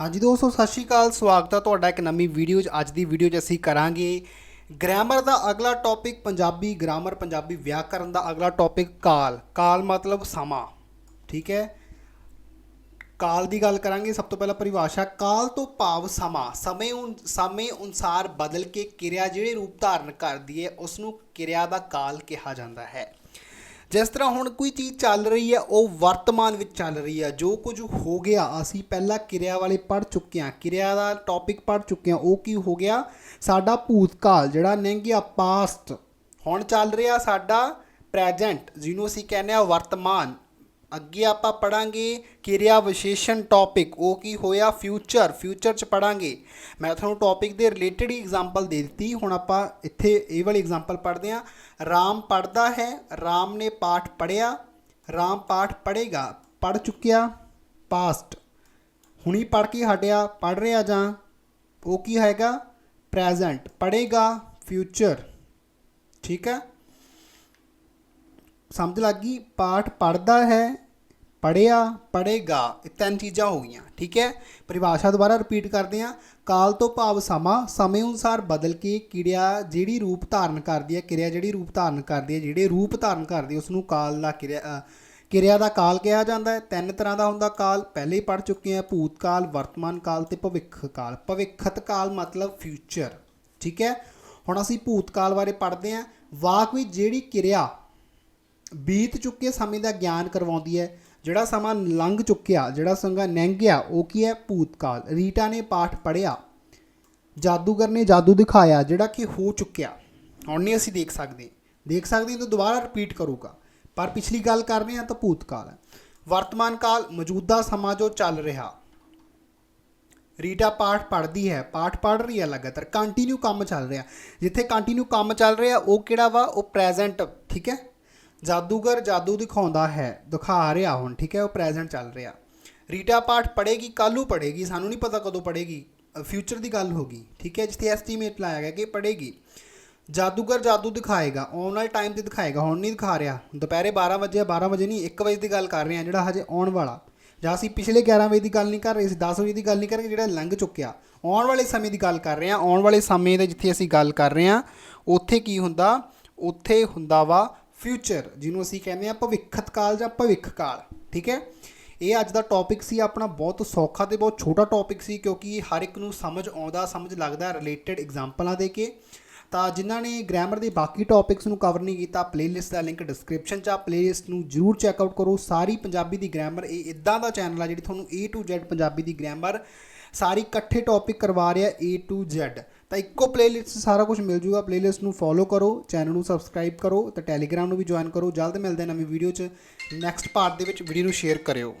ਹਾਂਜੀ ਦੋਸਤੋ, ਸਤਿ ਸ਼੍ਰੀ ਅਕਾਲ। ਸਵਾਗਤ ਹੈ ਤੁਹਾਡਾ ਇੱਕ ਨਵੀਂ ਵੀਡੀਓ 'ਚ। ਅੱਜ ਦੀ ਵੀਡੀਓ 'ਚ ਅਸੀਂ ਕਰਾਂਗੇ ਗ੍ਰਾਮਰ ਦਾ ਅਗਲਾ ਟੌਪਿਕ ਪੰਜਾਬੀ ਗ੍ਰਾਮਰ ਪੰਜਾਬੀ ਵਿਆਕਰਨ ਦਾ ਅਗਲਾ ਟੌਪਿਕ ਕਾਲ। ਕਾਲ ਮਤਲਬ ਸਮਾਂ। ਠੀਕ ਹੈ? ਕਾਲ ਦੀ ਗੱਲ ਕਰਾਂਗੇ। ਸਭ ਤੋਂ ਪਹਿਲਾਂ ਪਰਿਭਾਸ਼ਾ, ਕਾਲ ਤੋਂ ਭਾਵ ਸਮਾਂ। ਸਮੇਂ ਸਮੇਂ ਅਨੁਸਾਰ ਬਦਲ ਕੇ ਕਿਰਿਆ ਜਿਹੜੇ ਰੂਪ ਧਾਰਨ ਕਰਦੀ ਹੈ ਉਸ ਨੂੰ ਕਿਰਿਆ ਦਾ ਕਾਲ ਕਿਹਾ ਜਾਂਦਾ ਹੈ। ਜਿਸ ਤਰ੍ਹਾਂ ਹੁਣ ਕੋਈ ਚੀਜ਼ ਚੱਲ ਰਹੀ ਹੈ, ਉਹ ਵਰਤਮਾਨ ਵਿੱਚ ਚੱਲ ਰਹੀ ਹੈ। ਜੋ ਕੁਝ ਹੋ ਗਿਆ, ਅਸੀਂ ਪਹਿਲਾਂ ਕਿਰਿਆ ਵਾਲੇ ਪੜ ਚੁੱਕੇ ਹਾਂ। ਕਿਰਿਆ ਦਾ ਟੌਪਿਕ ਪੜ ਚੁੱਕੇ ਹਾਂ। ਉਹ ਕੀ ਹੋ ਗਿਆ? ਸਾਡਾ ਭੂਤਕਾਲ, ਜਿਹੜਾ ਲੰਘ ਪਾਸਟ ਹੁਣ ਚੱਲ ਰਿਹਾ ਸਾਡਾ ਪ੍ਰੈਜ਼ੈਂਟ ਜਿਹਨੂੰ ਅਸੀਂ ਕਹਿੰਦੇ ਆ ਵਰਤਮਾਨ। ਅੱਗੇ ਆਪਾਂ ਪੜਾਂਗੇ ਕਿਰਿਆ ਵਿਸ਼ੇਸ਼ਣ ਟੌਪਿਕ ਉਹ ਕੀ ਹੋਇਆ? ਫਿਊਚਰ ਫਿਊਚਰ ਚ ਪੜਾਂਗੇ। ਮੈਂ ਤੁਹਾਨੂੰ ਟੌਪਿਕ ਦੇ ਰਿਲੇਟਡ ਹੀ ਐਗਜ਼ਾਮਪਲ ਦੇ ਦਿੱਤੀ। ਹੁਣ ਆਪਾਂ ਇੱਥੇ ਇਹ ਵਾਲੀ ਐਗਜ਼ਾਮਪਲ ਪੜ੍ਹਦੇ ਹਾਂ। ਰਾਮ ਪੜਦਾ ਹੈ, ਰਾਮ ਨੇ ਪਾਠ ਪੜਿਆ ਰਾਮ ਪਾਠ ਪੜੇਗਾ ਪੜ ਚੁੱਕਿਆ ਪਾਸਟ ਹੁਣੀ ਪੜ ਕੇ ਹਟਿਆ ਪੜ ਰਿਹਾ ਜਾਂ? ਉਹ ਕੀ ਹੈਗਾ? ਪ੍ਰੈਜ਼ੈਂਟ ਪੜੇਗਾ ਫਿਊਚਰ ਠੀਕ ਹੈ? ਸਮਝ ਲੱਗ ਗਈ? ਪਾਠ ਪੜਦਾ ਹੈ ਪੜਿਆ ਪੜੇਗਾ ਇਹ ਤਿੰਨ ਚੀਜ਼ਾਂ ਹੋ ਗਈਆਂ, ਠੀਕ ਹੈ? ਪਰਿਭਾਸ਼ਾ ਦੁਬਾਰਾ ਰਿਪੀਟ ਕਰਦੇ ਹਾਂ। ਕਾਲ ਤੋਂ ਭਾਵ ਸਮਾਂ, ਸਮੇਂ ਅਨੁਸਾਰ ਬਦਲ ਕੇ ਕਿਰਿਆ ਜਿਹੜੀ ਰੂਪ ਧਾਰਨ ਕਰਦੀ ਹੈ, ਕਿਰਿਆ ਜਿਹੜੀ ਰੂਪ ਧਾਰਨ ਕਰਦੀ ਹੈ, ਜਿਹੜੇ ਰੂਪ ਧਾਰਨ ਕਰਦੀ ਹੈ ਉਸ ਨੂੰ ਕਾਲ ਦਾ ਕਿਰਿਆ ਕਿਰਿਆ ਦਾ ਕਾਲ ਕਿਹਾ ਜਾਂਦਾ ਹੈ। ਤਿੰਨ ਤਰ੍ਹਾਂ ਦਾ ਹੁੰਦਾ ਕਾਲ, ਪਹਿਲੇ ਹੀ ਪੜ ਚੁੱਕੇ ਹਾਂ, ਭੂਤ ਕਾਲ, ਵਰਤਮਾਨ ਕਾਲ ਤੇ ਭਵਿੱਖ ਕਾਲ। ਭਵਿੱਖਤ ਕਾਲ ਮਤਲਬ ਫਿਊਚਰ ਠੀਕ ਹੈ? ਹੁਣ ਅਸੀਂ ਭੂਤ ਕਾਲ ਬਾਰੇ ਪੜ੍ਹਦੇ ਹਾਂ। ਵਾਕ ਵਿੱਚ ਜਿਹੜੀ ਕਿਰਿਆ ਬੀਤ ਚੁੱਕੇ ਸਮੇਂ ਦਾ ਗਿਆਨ ਕਰਵਾਉਂਦੀ ਹੈ ਜਿਹੜਾ ਸਮਾਂ ਲੰਘ ਚੁੱਕਿਆ, ਜਿਹੜਾ ਸੰਗਾ ਲੰਘ ਗਿਆ ਉਹ ਕੀ ਹੈ? ਭੂਤਕਾਲ। ਰੀਟਾ ਨੇ ਪਾਠ ਪੜਿਆ ਜਾਦੂਗਰ ਨੇ ਜਾਦੂ ਦਿਖਾਇਆ, ਜਿਹੜਾ ਕਿ ਹੋ ਚੁੱਕਿਆ। ਹੁਣ ਨਹੀਂ ਅਸੀਂ ਦੇਖ ਸਕਦੇ। ਦੇਖ ਸਕਦੇ ਤਾਂ ਦੁਬਾਰਾ ਰਿਪੀਟ ਕਰੂਗਾ। ਪਰ ਪਿਛਲੀ ਗੱਲ ਕਰ ਰਹੇ ਹਾਂ ਤਾਂ ਭੂਤਕਾਲ ਹੈ। ਵਰਤਮਾਨ ਕਾਲ, ਮੌਜੂਦਾ ਸਮਾਂ ਜੋ ਚੱਲ ਰਿਹਾ। ਰੀਟਾ ਪਾਠ ਪੜ੍ਹਦੀ ਹੈ। ਪਾਠ ਪੜ੍ਹ ਰਹੀ ਹੈ ਲਗਾਤਾਰ। ਕੰਟੀਨਿਊ ਕੰਮ ਚੱਲ ਰਿਹਾ। ਜਿੱਥੇ ਕੰਟੀਨਿਊ ਕੰਮ ਚੱਲ ਰਿਹਾ, ਉਹ ਕਿਹੜਾ ਵਾ? ਉਹ ਪ੍ਰੈਜ਼ੈਂਟ ਠੀਕ ਹੈ? ਜਾਦੂਗਰ ਜਾਦੂ ਦਿਖਾਉਂਦਾ ਹੈ, ਦਿਖਾ ਰਿਹਾ ਹੁਣ, ਠੀਕ ਹੈ, ਉਹ ਪ੍ਰੈਜ਼ੈਂਟ ਚੱਲ ਰਿਹਾ। ਰੀਟਾ ਪਾਠ ਪੜੇਗੀ ਕੱਲੂ ਪੜੇਗੀ ਸਾਨੂੰ ਨਹੀਂ ਪਤਾ ਕਦੋਂ ਪੜੇਗੀ ਫਿਊਚਰ ਦੀ ਗੱਲ ਹੋਗੀ ਠੀਕ ਹੈ, ਜਿੱਥੇ ਐਸਟੀਮੇਟ ਲਾਇਆ ਗਿਆ ਕਿ ਪੜੇਗੀ ਜਾਦੂਗਰ ਜਾਦੂ ਦਿਖਾਏਗਾ, ਆਉਣ ਵਾਲੇ ਟਾਈਮ ਤੇ ਦਿਖਾਏਗਾ, ਹੁਣ ਨਹੀਂ ਦਿਖਾ ਰਿਹਾ, ਦੁਪਹਿਰੇ 12 ਵਜੇ 12 ਵਜੇ ਨਹੀਂ 1 ਵਜੇ ਦੀ ਗੱਲ ਕਰ ਰਹੇ ਹਾਂ, ਜਿਹੜਾ ਹਜੇ ਆਉਣ ਵਾਲਾ, ਜਾਂ ਅਸੀਂ ਪਿਛਲੇ 11 ਵਜੇ ਦੀ ਗੱਲ ਨਹੀਂ ਕਰ ਰਹੇ, ਅਸੀਂ 10 ਵਜੇ ਦੀ ਗੱਲ ਨਹੀਂ ਕਰ ਰਹੇ ਜਿਹੜਾ ਲੰਘ ਚੁੱਕਿਆ, ਆਉਣ ਵਾਲੇ ਸਮੇਂ ਦੀ ਗੱਲ ਕਰ ਰਹੇ ਹਾਂ, ਆਉਣ ਵਾਲੇ ਸਮੇਂ ਦੇ ਜਿੱਥੇ ਅਸੀਂ ਗੱਲ ਕਰ ਰਹੇ ਹਾਂ, ਉੱਥੇ ਕੀ ਹੁੰਦਾ, ਉੱਥੇ ਹੁੰਦਾ ਵਾ ਫਿਊਚਰ ਜਿਹਨੂੰ ਅਸੀਂ ਕਹਿੰਦੇ ਆ ਭਵਿੱਖਤ ਕਾਲ ਜਾਂ ਭਵਿੱਖ ਕਾਲ, ਠੀਕ ਹੈ? ਇਹ ਅੱਜ ਦਾ ਟੌਪਿਕ ਸੀ, ਆਪਣਾ ਬਹੁਤ ਸੌਖਾ ਤੇ ਬਹੁਤ ਛੋਟਾ ਟੌਪਿਕ ਸੀ, ਕਿਉਂਕਿ ਹਰ ਇੱਕ ਨੂੰ ਸਮਝ ਆਉਂਦਾ, ਸਮਝ ਲੱਗਦਾ ਰਿਲੇਟਡ ਐਗਜ਼ਾਮਪਲਾਂ ਦੇ ਕੇ। ਤਾਂ ਜਿਨ੍ਹਾਂ ਨੇ ਗ੍ਰਾਮਰ ਦੇ ਬਾਕੀ ਟੌਪਿਕਸ ਨੂੰ ਕਵਰ ਨਹੀਂ ਕੀਤਾ ਪਲੇਲਿਸਟ ਦਾ ਲਿੰਕ ਡਿਸਕ੍ਰਿਪਸ਼ਨ 'ਚ ਆ ਪਲੇਲਿਸਟ ਨੂੰ ਜਰੂਰ ਚੈੱਕ ਆਊਟ ਕਰੋ। ਸਾਰੀ ਪੰਜਾਬੀ ਦੀ ਗ੍ਰਾਮਰ ਇਹ ਇਦਾਂ ਦਾ ਚੈਨਲ ਆ ਜਿਹੜੀ ਤੁਹਾਨੂੰ A to Z ਪੰਜਾਬੀ ਦੀ ਗ੍ਰਾਮਰ ਸਾਰੀ ਇਕੱਠੇ ਟੌਪਿਕ ਕਰਵਾ ਰਿਹਾ A to Z ਤਾਂ ਇੱਕੋ ਪਲੇਲਿਸਟ ਸਾਰਾ ਕੁਝ ਮਿਲ ਜੂਗਾ। ਪਲੇਲਿਸਟ ਨੂੰ ਫੋਲੋ ਕਰੋ ਚੈਨਲ ਨੂੰ ਸਬਸਕ੍ਰਾਈਬ ਕਰੋ, ਤੇ ਟੈਲੀਗ੍ਰਾਮ ਨੂੰ ਵੀ ਜੁਆਇਨ ਕਰੋ। ਜਲਦ ਮਿਲਦੇ ਨਵੀਂ ਵੀਡੀਓ 'ਚ। ਨੈਕਸਟ ਪਾਰਟ ਦੇ ਵਿੱਚ ਵੀਡੀਓ ਨੂੰ ਸ਼ੇਅਰ ਕਰਿਓ।